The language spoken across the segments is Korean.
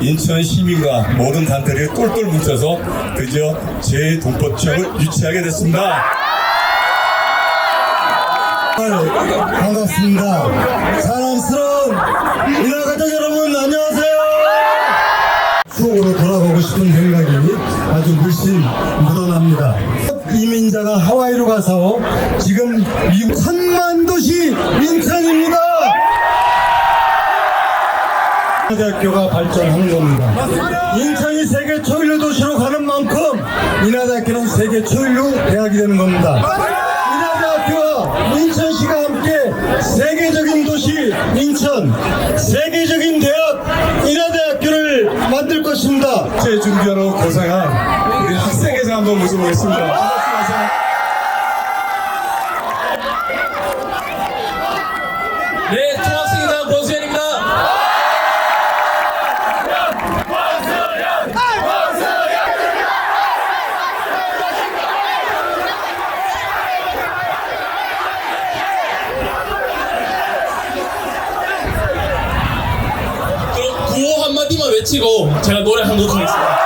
인천 시민과 모든 단체들이 똘똘 뭉쳐서 드디어 재동포청을 유치하게 됐습니다. 반갑습니다. 사랑스러운 이나 가족 여러분 안녕하세요. 추억으로 돌아가고 싶은 생각이 아주 물씬 묻어납니다. 이민자가 하와이로 가서 지금 미국 천만 도시 인천입니다. 대학교가 발전한 겁니다. 인천이 세계 초일류 도시로 가는 만큼 인하대학교는 세계 초일류 대학이 되는 겁니다. 인하대학교와 인천시가 함께 세계적인 도시 인천, 세계적인 대학 인하대학교를 만들 것입니다. 제 준비하러 고생한 우리 학생회장 한번 모셔보겠습니다. 네, 통학생이다 권수현입니다. 그럼 구호 한 마디만 외치고 제가 노래 한 곡 하겠습니다.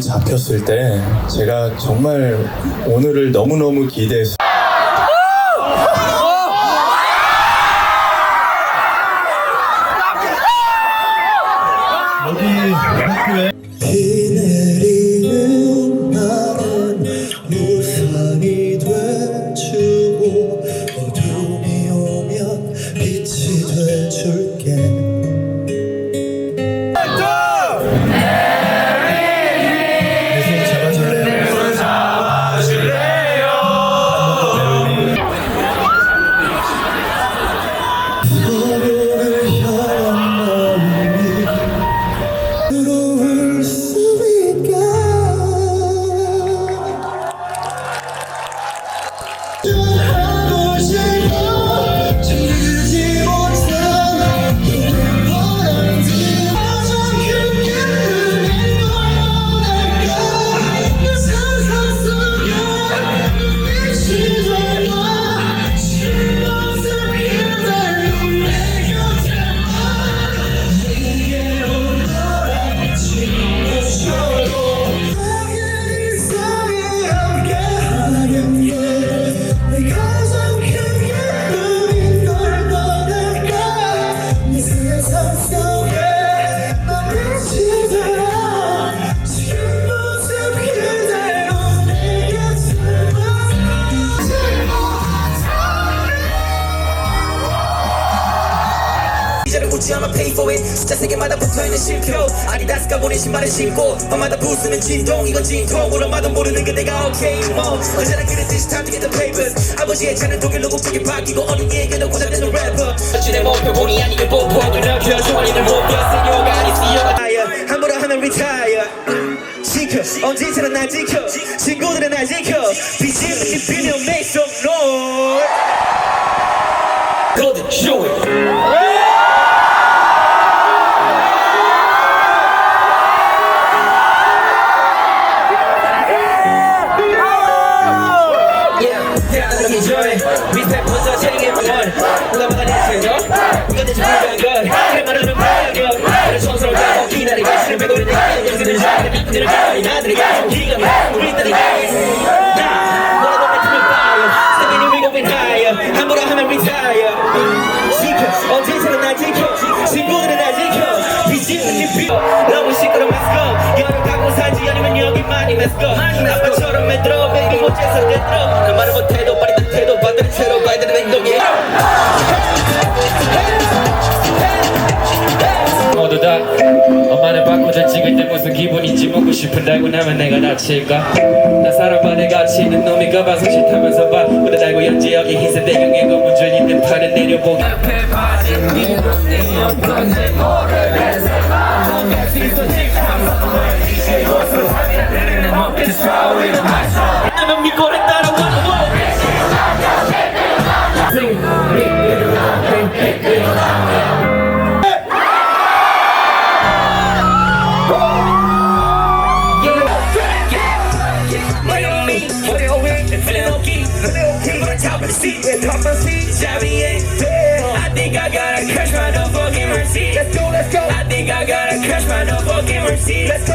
잡혔을 때 제가 정말 오늘을 너무너무 기대해서 여기 학교에 자세 개마다 붙어있는 실표. 아디다스가 보낸 신발을 신고 밤마다 부수는 진동. 이건 진통 물어봐도 모르는 그대가 오케이 뭐 언제나 그랬듯이 time to get the papers. 아버지의 차는 독일로 국적이 바뀌고 어린이에게도 고장되는 래퍼 어찌내 목표 본의 아니게 보폭을 넓혀 소원이를 못 꼈으요가 아니 쓰여가 함부로 하면 retire. 지켜. 언제처럼 날 지켜. 친구들은 날 지켜. 비지는 비비면 make 나들에게 좀 기감이 우리 딸이 나 뭐라도 뱉으면 fire Stepping in we going higher 함부로 하면 retire 지켜 언제처럼 날 지켜 친구들은 날 지켜 비지는 니 비. 너무 시끄러워 let's go. 여름 가고 살지 아니면 여기만이 let's go. 아빠처럼 만들어 baby 못해서 대들어 난 말을 못해도 빠르다 태도 받은 채로 봐야 되는 행동이 모두 다 엄마는 바꾸자 찍을 때 무슨 기분인지? 묻고 싶은다고 나면 내가 다칠까? 나 사람만의 가치 있는 놈인가 봐 손짓하면서 봐. 보다 달고 연지 여기 희생 대경의 검은 줄 있는 팔을 내려보기 나는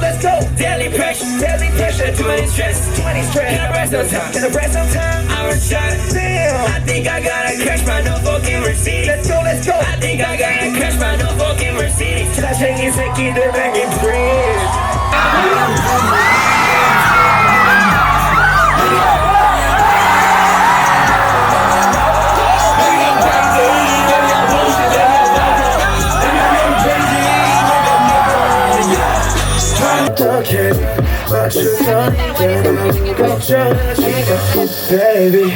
let's go. Daily pressure, daily pressure. Too many stress, too many stress. Can I rest some time? Can I rest some time? I'm a shot. Damn. I think I gotta crash my no fucking receipt. Let's go, let's go. I think I gotta crash my no fucking receipt. Can I take it, take it, back baby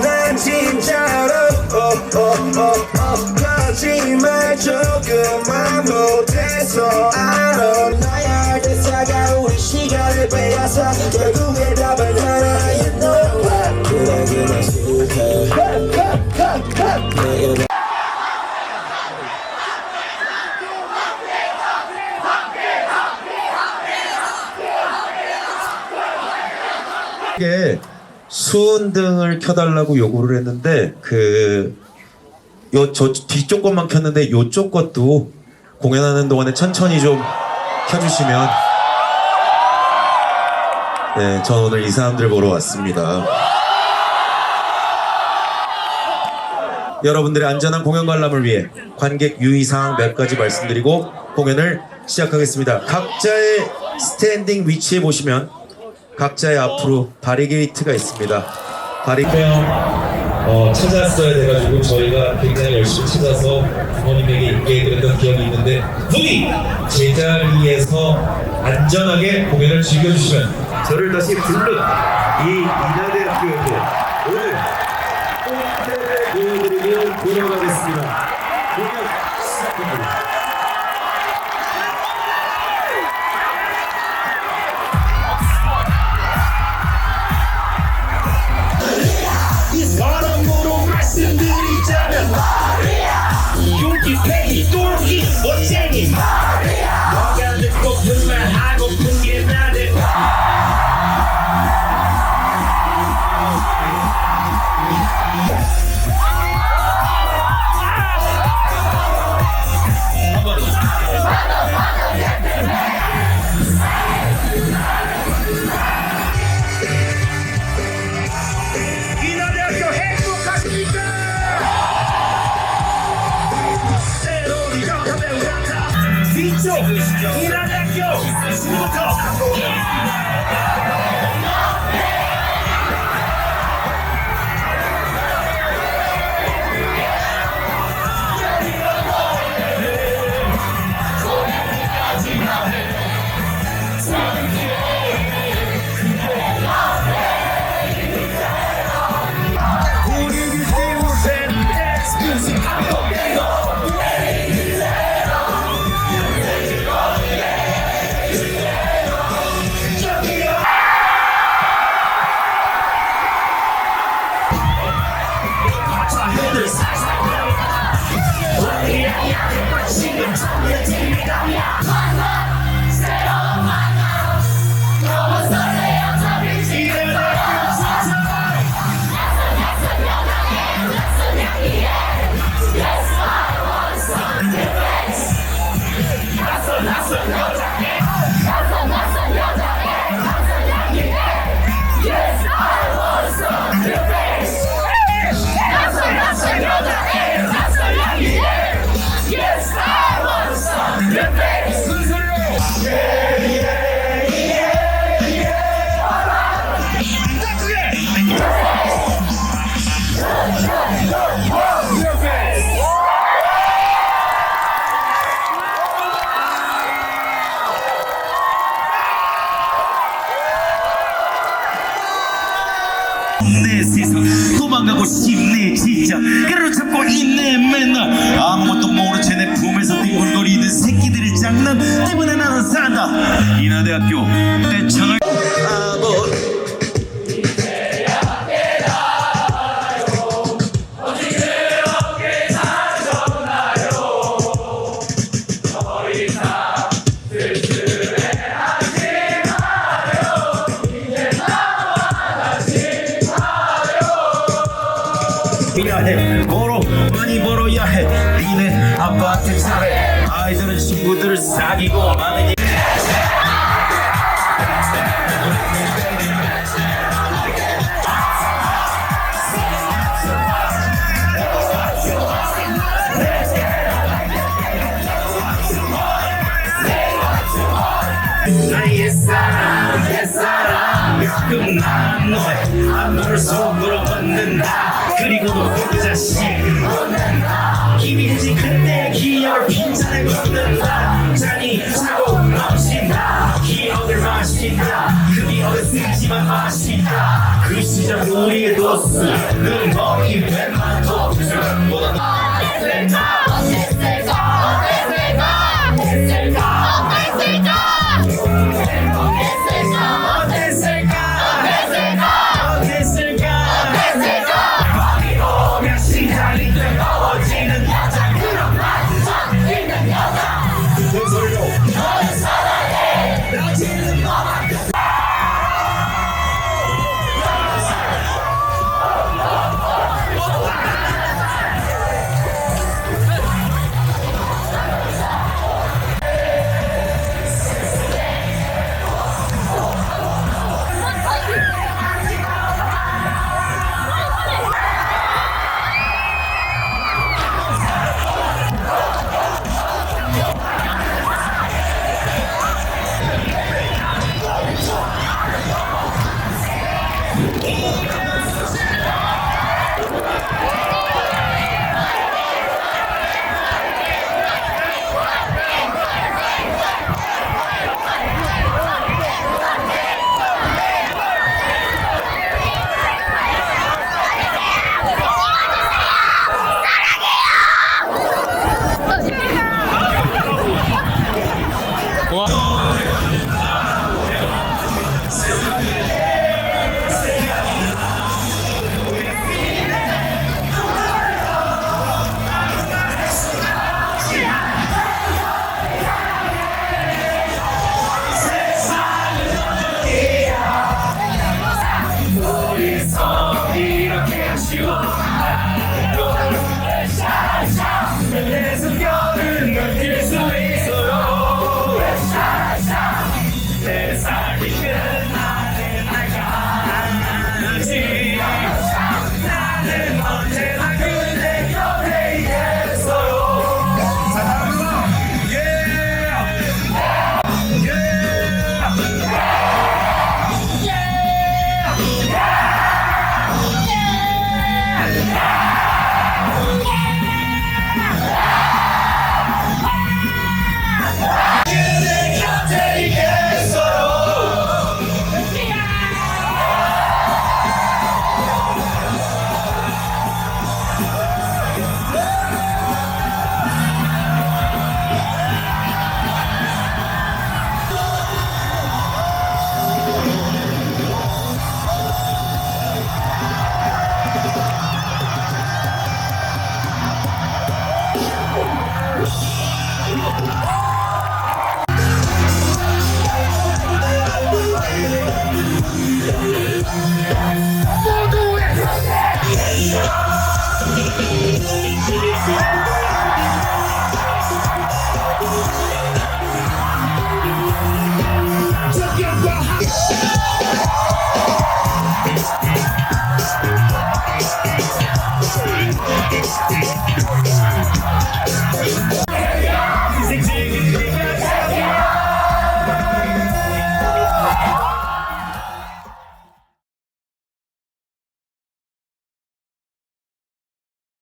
난 진짜로 oh, oh, oh, oh. 거짓말 조금만 못해서 알아 나야 대사가 우리 시간을 빼앗아 결국에 답은 하나 you know what 그래 그래 슬 퍼게 수은등을 켜달라고 요구를 했는데 그요저 뒤쪽 것만 켰는데 요쪽 것도 공연하는 동안에 천천히 좀 켜주시면 네, 전 오늘 이 사람들 보러 왔습니다. 여러분들의 안전한 공연 관람을 위해 관객 유의사항 몇 가지 말씀드리고 공연을 시작하겠습니다. 각자의 스탠딩 위치에 보시면 각자의 앞으로 바리게이트가 있습니다. 바리게이트 어, 찾았어야 돼가지고 저희가 굉장히 열심히 찾아서 부모님에게 인계해드렸던 기억이 있는데 부디 제자리에서 안전하게 공연을 즐겨주시면 저를 다시 부른 이 인하대학교에도 오늘 홈테를 보여드리고 돌아가겠습니다. 공연 시작합니다. 용기 패기 똘 내 세상 도망가고 싶네 진짜. 그를 잡고 있네 맨날 아무것도 채내 품에서 뒹굴거리는 새끼들의 장난 때문에 나는 산다. 인하대학교 떼창을 미안 해 니네 아빠한테 잘해. 아이들은 친구들을 사귀고 많은 일 나의 끝난 너의 안무를 속으로 걷는다. 그리고 너그 자식 기억을 마신다. 그 기억을 쓰지만 마신다. 그 시절 우리의 도스. 그 머리 웬만 도스. 보다 어땠을 이렇게